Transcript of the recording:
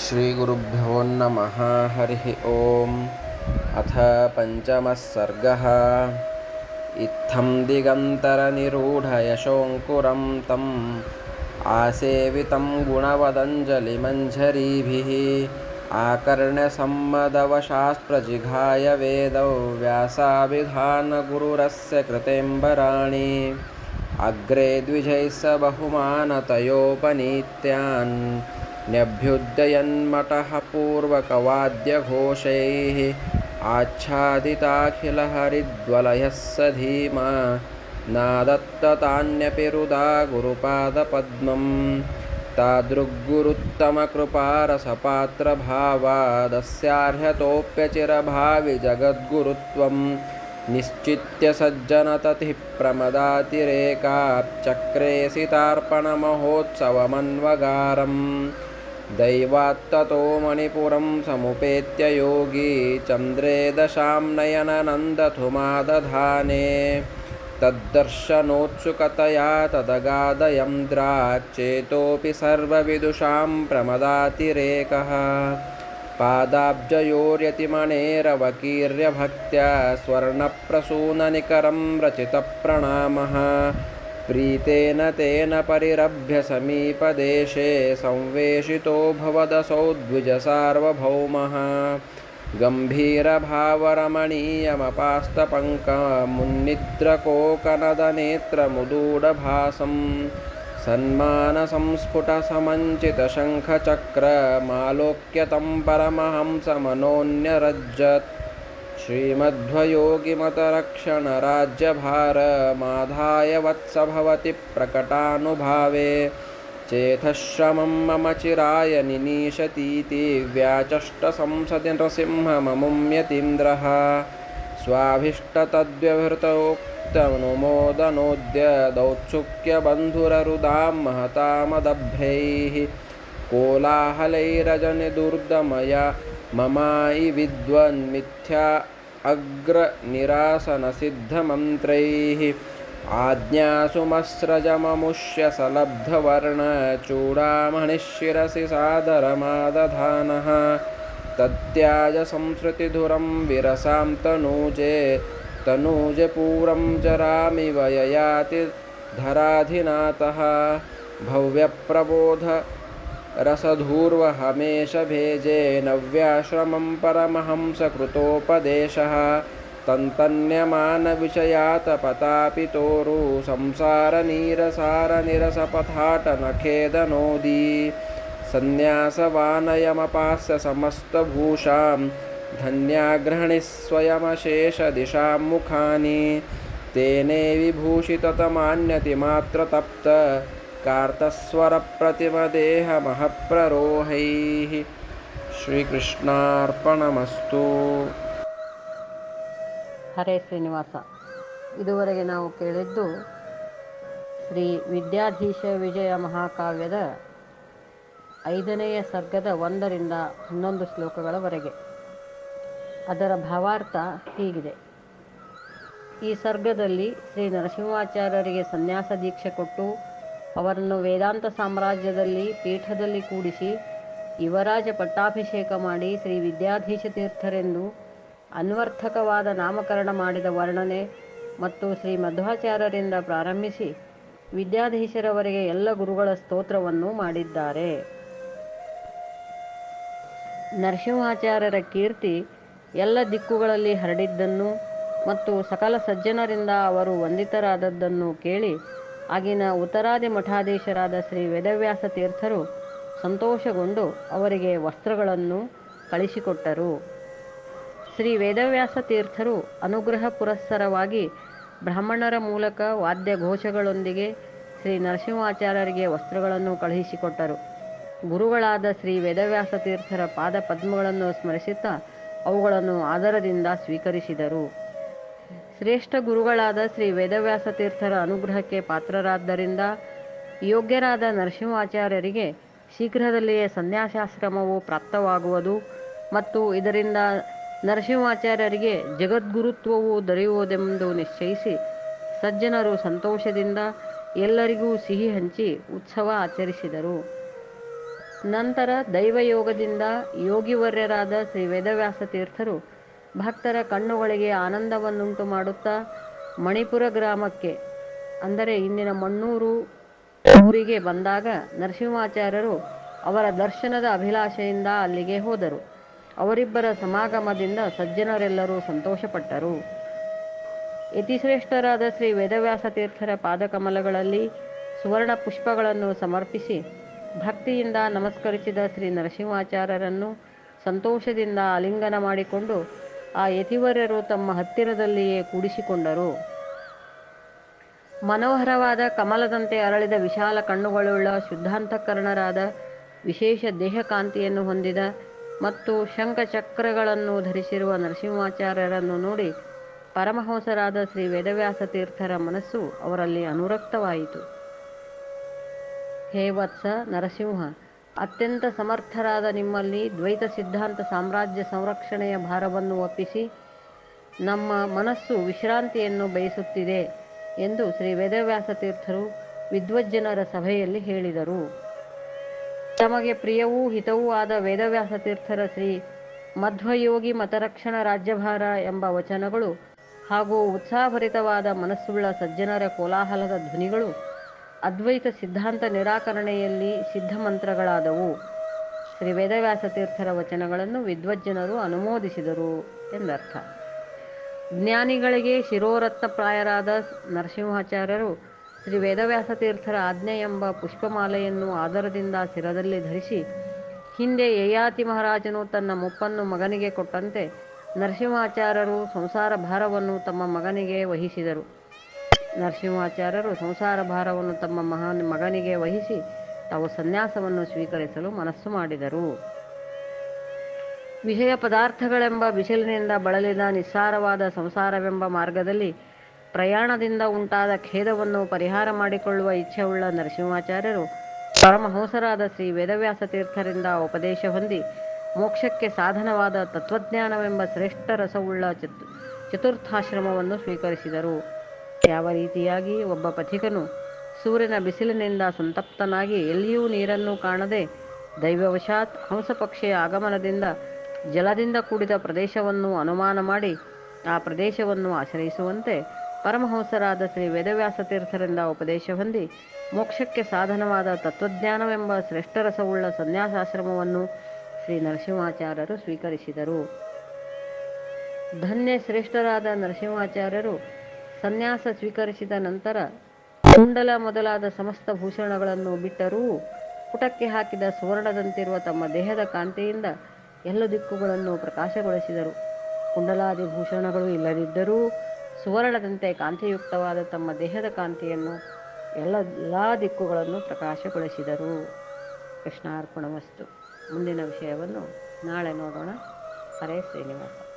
श्रीगुरुभ्यो नमः हरिः ॐ अथ पञ्चमः सर्गः। इत्थं दिगन्तरनिरूढयशोऽङ्कुरं तम् आसेवितं गुणवदञ्जलिमञ्झरीभिः आकर्ण्यसम्मदवशास्प्रजिघाय वेदौ व्यासाभिधानगुरुरस्य कृतेम्बराणि अग्रे द्विजैः स बहुमानतयोपनीत्यान् न्यभ्युदयन्मठः पूर्वकवाद्यघोषैः आच्छादिताखिलहरिद्वलयः स धीमा नादत्ततान्यपि रुदा गुरुपादपद्मं तादृग्गुरुत्तमकृपारसपात्रभावादस्यार्हतोऽप्यचिरभावि जगद्गुरुत्वं निश्चित्य सज्जनततिः प्रमदातिरेकाच्चक्रेसितार्पणमहोत्सवमन्वगारम् दैवात्ततो मणिपुरं समुपेत्य योगी चन्द्रे दशां नयननन्दधुमादधाने। तद्दर्शनोत्सुकतया तदगादयन्द्राच्चेतोऽपि सर्वविदुषां प्रमदातिरेकः। पादाब्जयोर्यतिमणेरवकीर्य भक्त्या स्वर्णप्रसूननिकरं रचितप्रणामः प्रीतेन तेन परिरभ्य समीपदेशे संवेशितो भवदसौ द्विजसार्वभौमः गम्भीरभावरमणीयमपास्तपङ्कमुन्निद्रकोकनदनेत्रमुदूढभासं। सन्मानसंस्फुटसमञ्चितशङ्खचक्रमालोक्यतं परमहंसमनोऽन्यरज्जत्। श्रीमध्वयोगिमतरक्षणराज्यभारमाधाय वत्स भवति प्रकटानुभावे चेथश्रमं मम चिराय निनीशतीति व्याचष्टसंसदि नृसिंहममुम्यतीन्द्रः स्वाभीष्टतद्व्यवहृतोक्तनुमोदनोद्य दौत्सुक्यबन्धुररुदां महतामदभ्यैः कोलाहलैरजनिदुर्दमया ममायि विद्वन्मिथ्या अग्रनिरासनसिद्धमन्त्रैः आज्ञासुमस्रजममुष्य सलब्धवर्णचूडामणिशिरसि सादरमादधानः तत्याज संसृतिधुरं विरसां तनूजे तनूजे पूरं जरामिव ययाति भव्य भव्यप्रबोध रसधूर्वहमेशभेजे नव्याश्रमं परमहंसकृतोपदेशः। तन्तन्यमानविषयातपतापितोरु संसारनीरसारनिरसपथाटनखेदनोदी। सन्न्यासवानयमपास्य समस्तभूषां धन्याग्रहणिः स्वयमशेषदिशां मुखानि। तेने विभूषिततमान्यतिमात्रतप्त कार्तस्वरप्रतिमदेहमहप्ररोहैः ಶ್ರೀಕೃಷ್ಣಾರ್ಪಣಮಸ್ತು ಹರೇ ಶ್ರೀನಿವಾಸ ಇದುವರೆಗೆ ನಾವು ಕೇಳಿದ್ದು ಶ್ರೀ ವಿದ್ಯಾಧೀಶ ವಿಜಯ ಮಹಾಕಾವ್ಯದ ಐದನೆಯ ಸರ್ಗದ ಒಂದರಿಂದ ಹನ್ನೊಂದು ಶ್ಲೋಕಗಳವರೆಗೆ ಅದರ ಭಾವಾರ್ಥ ಹೀಗಿದೆ ಈ ಸರ್ಗದಲ್ಲಿ ಶ್ರೀ ನರಸಿಂಹಾಚಾರ್ಯರಿಗೆ ಸನ್ಯಾಸ ದೀಕ್ಷೆ ಕೊಟ್ಟು ಅವರನ್ನು ವೇದಾಂತ ಸಾಮ್ರಾಜ್ಯದಲ್ಲಿ ಪೀಠದಲ್ಲಿ ಕೂಡಿಸಿ ಯುವರಾಜ ಪಟ್ಟಾಭಿಷೇಕ ಮಾಡಿ ಶ್ರೀ ವಿದ್ಯಾಧೀಶ ತೀರ್ಥರೆಂದು ಅನ್ವರ್ಥಕವಾದ ನಾಮಕರಣ ಮಾಡಿದ ವರ್ಣನೆ ಮತ್ತು ಶ್ರೀ ಮಧ್ವಾಚಾರ್ಯರಿಂದ ಪ್ರಾರಂಭಿಸಿ ವಿದ್ಯಾಧೀಶರವರೆಗೆ ಎಲ್ಲ ಗುರುಗಳ ಸ್ತೋತ್ರವನ್ನು ಮಾಡಿದ್ದಾರೆ. ನರಸಿಂಹಾಚಾರ್ಯರ ಕೀರ್ತಿ ಎಲ್ಲ ದಿಕ್ಕುಗಳಲ್ಲಿ ಹರಡಿದ್ದನ್ನು ಮತ್ತು ಸಕಲ ಸಜ್ಜನರಿಂದ ಅವರು ವಂದಿತರಾದದ್ದನ್ನು ಕೇಳಿ ಆಗಿನ ಉತ್ತರಾದಿ ಮಠಾಧೀಶರಾದ ಶ್ರೀ ವೇದವ್ಯಾಸ ತೀರ್ಥರು ಸಂತೋಷಗೊಂಡು ಅವರಿಗೆ ವಸ್ತ್ರಗಳನ್ನು ಕಳಿಸಿಕೊಟ್ಟರು. ಶ್ರೀ ವೇದವ್ಯಾಸ ತೀರ್ಥರು ಅನುಗ್ರಹ ಪುರಸ್ಸರವಾಗಿ ಬ್ರಾಹ್ಮಣರ ಮೂಲಕ ವಾದ್ಯ ಘೋಷಗಳೊಂದಿಗೆ ಶ್ರೀ ನರಸಿಂಹಾಚಾರ್ಯರಿಗೆ ವಸ್ತ್ರಗಳನ್ನು ಕಳುಹಿಸಿಕೊಟ್ಟರು ಗುರುಗಳಾದ ಶ್ರೀ ವೇದವ್ಯಾಸ ತೀರ್ಥರ ಪಾದ ಪದ್ಮಗಳನ್ನು ಸ್ಮರಿಸುತ್ತಾ ಅವುಗಳನ್ನು ಆದರದಿಂದ ಸ್ವೀಕರಿಸಿದರು. ಶ್ರೇಷ್ಠ ಗುರುಗಳಾದ ಶ್ರೀ ವೇದವ್ಯಾಸ ತೀರ್ಥರ ಅನುಗ್ರಹಕ್ಕೆ ಪಾತ್ರರಾದ್ದರಿಂದ ಯೋಗ್ಯರಾದ ನರಸಿಂಹಾಚಾರ್ಯರಿಗೆ ಶೀಘ್ರದಲ್ಲಿಯೇ ಸನ್ಯಾಸಾಶ್ರಮವು ಪ್ರಾಪ್ತವಾಗುವುದು ಮತ್ತು ಇದರಿಂದ ನರಸಿಂಹಾಚಾರ್ಯರಿಗೆ ಜಗದ್ಗುರುತ್ವವು ದೊರೆಯುವುದೆಂದು ನಿಶ್ಚಯಿಸಿ ಸಜ್ಜನರು ಸಂತೋಷದಿಂದ ಎಲ್ಲರಿಗೂ ಸಿಹಿ ಹಂಚಿ ಉತ್ಸವ ಆಚರಿಸಿದರು. ನಂತರ ದೈವಯೋಗದಿಂದ ಯೋಗಿವರ್ಯರಾದ ಶ್ರೀ ವೇದವ್ಯಾಸ ತೀರ್ಥರು ಭಕ್ತರ ಕಣ್ಣುಗಳಿಗೆ ಆನಂದವನ್ನುಂಟು ಮಾಡುತ್ತಾ ಮಣಿಪುರ ಗ್ರಾಮಕ್ಕೆ. ಅಂದರೆ ಇಂದಿನ ಮಣ್ಣೂರು ಊರಿಗೆ ಬಂದಾಗ ನರಸಿಂಹಾಚಾರ್ಯರು ಅವರ ದರ್ಶನದ ಅಭಿಲಾಷೆಯಿಂದ ಅಲ್ಲಿಗೆ ಹೋದರು. ಅವರಿಬ್ಬರ ಸಮಾಗಮದಿಂದ ಸಜ್ಜನರೆಲ್ಲರೂ ಸಂತೋಷಪಟ್ಟರು. ಯತಿಶ್ರೇಷ್ಠರಾದ ಶ್ರೀ ವೇದವ್ಯಾಸ ತೀರ್ಥರ ಪಾದಕಮಲಗಳಲ್ಲಿ ಸುವರ್ಣ ಪುಷ್ಪಗಳನ್ನು ಸಮರ್ಪಿಸಿ ಭಕ್ತಿಯಿಂದ ನಮಸ್ಕರಿಸಿದ ಶ್ರೀ ನರಸಿಂಹಾಚಾರ್ಯರನ್ನು ಸಂತೋಷದಿಂದ ಆಲಿಂಗನ ಮಾಡಿಕೊಂಡು ಆ ಯತಿವರ್ಯರು ತಮ್ಮ ಹತ್ತಿರದಲ್ಲಿಯೇ ಕೂಡಿಸಿಕೊಂಡರು. ಮನೋಹರವಾದ ಕಮಲದಂತೆ ಅರಳಿದ ವಿಶಾಲ ಕಣ್ಣುಗಳುಳ್ಳ ಶುದ್ಧಾಂತಕರಣರಾದ ವಿಶೇಷ ದೇಹಕಾಂತಿಯನ್ನು ಹೊಂದಿದ ಮತ್ತು ಶಂಖಚಕ್ರಗಳನ್ನು ಧರಿಸಿರುವ ನರಸಿಂಹಾಚಾರ್ಯರನ್ನು ನೋಡಿ ಪರಮಹಂಸರಾದ ಶ್ರೀ ವೇದವ್ಯಾಸ ತೀರ್ಥರ ಮನಸ್ಸು ಅವರಲ್ಲಿ ಅನುರಕ್ತವಾಯಿತು. ಹೇ ವತ್ಸ ನರಸಿಂಹ ಅತ್ಯಂತ ಸಮರ್ಥರಾದ ನಿಮ್ಮಲ್ಲಿ ದ್ವೈತ ಸಿದ್ಧಾಂತ ಸಾಮ್ರಾಜ್ಯ ಸಂರಕ್ಷಣೆಯ ಭಾರವನ್ನು ಒಪ್ಪಿಸಿ ನಮ್ಮ ಮನಸ್ಸು ವಿಶ್ರಾಂತಿಯನ್ನು ಬಯಸುತ್ತಿದೆ ಎಂದು ಶ್ರೀ ವೇದವ್ಯಾಸ ತೀರ್ಥರು ವಿದ್ವಜ್ಜನರ ಸಭೆಯಲ್ಲಿ ಹೇಳಿದರು. ತಮಗೆ ಪ್ರಿಯವೂ ಹಿತವೂ ಆದ ವೇದವ್ಯಾಸ ತೀರ್ಥರ ಶ್ರೀ ಮಧ್ವಯೋಗಿ ಮತರಕ್ಷಣ ರಾಜ್ಯಭಾರ ಎಂಬ ವಚನಗಳು ಹಾಗೂ ಉತ್ಸಾಹಭರಿತವಾದ ಮನಸ್ಸುಳ್ಳ ಸಜ್ಜನರ ಕೋಲಾಹಲದ ಧ್ವನಿಗಳು ಅದ್ವೈತ ಸಿದ್ಧಾಂತ ನಿರಾಕರಣೆಯಲ್ಲಿ ಸಿದ್ಧ ಮಂತ್ರಗಳಾದವು. ಶ್ರೀ ವೇದವ್ಯಾಸ ತೀರ್ಥರ ವಚನಗಳನ್ನು ವಿದ್ವಜ್ಜನರು ಅನುಮೋದಿಸಿದರು ಎಂದರ್ಥ. ಜ್ಞಾನಿಗಳಿಗೆ ಶಿರೋರತ್ನಪ್ರಾಯರಾದ ನರಸಿಂಹಾಚಾರ್ಯರು ಶ್ರೀ ವೇದವ್ಯಾಸ ತೀರ್ಥರ ಆಜ್ಞೆ ಎಂಬ ಪುಷ್ಪಮಾಲೆಯನ್ನು ಆದರದಿಂದ ಶಿರದಲ್ಲಿ ಧರಿಸಿ, ಹಿಂದೆ ಯಯಾತಿ ಮಹಾರಾಜನು ತನ್ನ ಮುಪ್ಪನ್ನು ಮಗನಿಗೆ ಕೊಟ್ಟಂತೆ ನರಸಿಂಹಾಚಾರ್ಯರು ಸಂಸಾರ ಭಾರವನ್ನು ತಮ್ಮ ಮಗನಿಗೆ ವಹಿಸಿದರು. ನರಸಿಂಹಾಚಾರ್ಯರು ಸಂಸಾರ ಭಾರವನ್ನು ತಮ್ಮ ಮಹಾನ್ ಮಗನಿಗೆ ವಹಿಸಿ ತಾವು ಸನ್ಯಾಸವನ್ನು ಸ್ವೀಕರಿಸಲು ಮನಸ್ಸು ಮಾಡಿದರು. ವಿಷಯ ಪದಾರ್ಥಗಳೆಂಬ ಬಿಸಿಲಿನಿಂದ ಬಳಲಿದ ನಿಸ್ಸಾರವಾದ ಸಂಸಾರವೆಂಬ ಮಾರ್ಗದಲ್ಲಿ ಪ್ರಯಾಣದಿಂದ ಉಂಟಾದ ಖೇದವನ್ನು ಪರಿಹಾರ ಮಾಡಿಕೊಳ್ಳುವ ಇಚ್ಛೆಯುಳ್ಳ ನರಸಿಂಹಾಚಾರ್ಯರು ಪರಮಹಂಸರಾದ ಶ್ರೀ ವೇದವ್ಯಾಸ ತೀರ್ಥರಿಂದ ಉಪದೇಶ ಹೊಂದಿ ಮೋಕ್ಷಕ್ಕೆ ಸಾಧನವಾದ ತತ್ವಜ್ಞಾನವೆಂಬ ಶ್ರೇಷ್ಠ ರಸವುಳ್ಳ ಚತು, ಚತುರ್ಥಾಶ್ರಮವನ್ನು ಸ್ವೀಕರಿಸಿದರು. ಯಾವ ರೀತಿಯಾಗಿ ಒಬ್ಬ ಪಥಿಕನು ಸೂರ್ಯನ ಬಿಸಿಲಿನಿಂದ ಸಂತಪ್ತನಾಗಿ ಎಲ್ಲಿಯೂ ನೀರನ್ನು ಕಾಣದೆ ದೈವವಶಾತ್ ಹಂಸಪಕ್ಷಿಯ ಆಗಮನದಿಂದ ಜಲದಿಂದ ಕೂಡಿದ ಪ್ರದೇಶವನ್ನು ಅನುಮಾನ ಮಾಡಿ ಆ ಪ್ರದೇಶವನ್ನು ಆಶ್ರಯಿಸುವಂತೆ ಪರಮಹಂಸರಾದ ಶ್ರೀ ವೇದವ್ಯಾಸ ತೀರ್ಥರಿಂದ ಉಪದೇಶ ಹೊಂದಿ ಮೋಕ್ಷಕ್ಕೆ ಸಾಧನವಾದ ತತ್ವಜ್ಞಾನವೆಂಬ ಶ್ರೇಷ್ಠರಸವುಳ್ಳ ಸನ್ಯಾಸಾಶ್ರಮವನ್ನು ಶ್ರೀ ನರಸಿಂಹಾಚಾರ್ಯರು ಸ್ವೀಕರಿಸಿದರು. ಧನ್ಯ ಶ್ರೇಷ್ಠರಾದ ನರಸಿಂಹಾಚಾರ್ಯರು ಸನ್ಯಾಸ ಸ್ವೀಕರಿಸಿದ ನಂತರ ಕುಂಡಲ ಮೊದಲಾದ ಸಮಸ್ತ ಭೂಷಣಗಳನ್ನು ಬಿಟ್ಟರೂ ಪುಟಕ್ಕೆ ಹಾಕಿದ ಸುವರ್ಣದಂತಿರುವ ತಮ್ಮ ದೇಹದ ಕಾಂತಿಯಿಂದ ಎಲ್ಲ ದಿಕ್ಕುಗಳನ್ನು ಪ್ರಕಾಶಗೊಳಿಸಿದರು. ಕುಂಡಲಾದಿ ಭೂಷಣಗಳು ಇಲ್ಲದಿದ್ದರೂ ಸುವರ್ಣದಂತೆ ಕಾಂತಿಯುಕ್ತವಾದ ತಮ್ಮ ದೇಹದ ಕಾಂತಿಯನ್ನು ಎಲ್ಲ ಎಲ್ಲ ದಿಕ್ಕುಗಳನ್ನು ಪ್ರಕಾಶಗೊಳಿಸಿದರು. ಕೃಷ್ಣಾರ್ಪಣ ವಸ್ತು ಮುಂದಿನ ವಿಷಯವನ್ನು ನಾಳೆ ನೋಡೋಣ. ಹರೇ ಶ್ರೀನಿವಾಸ.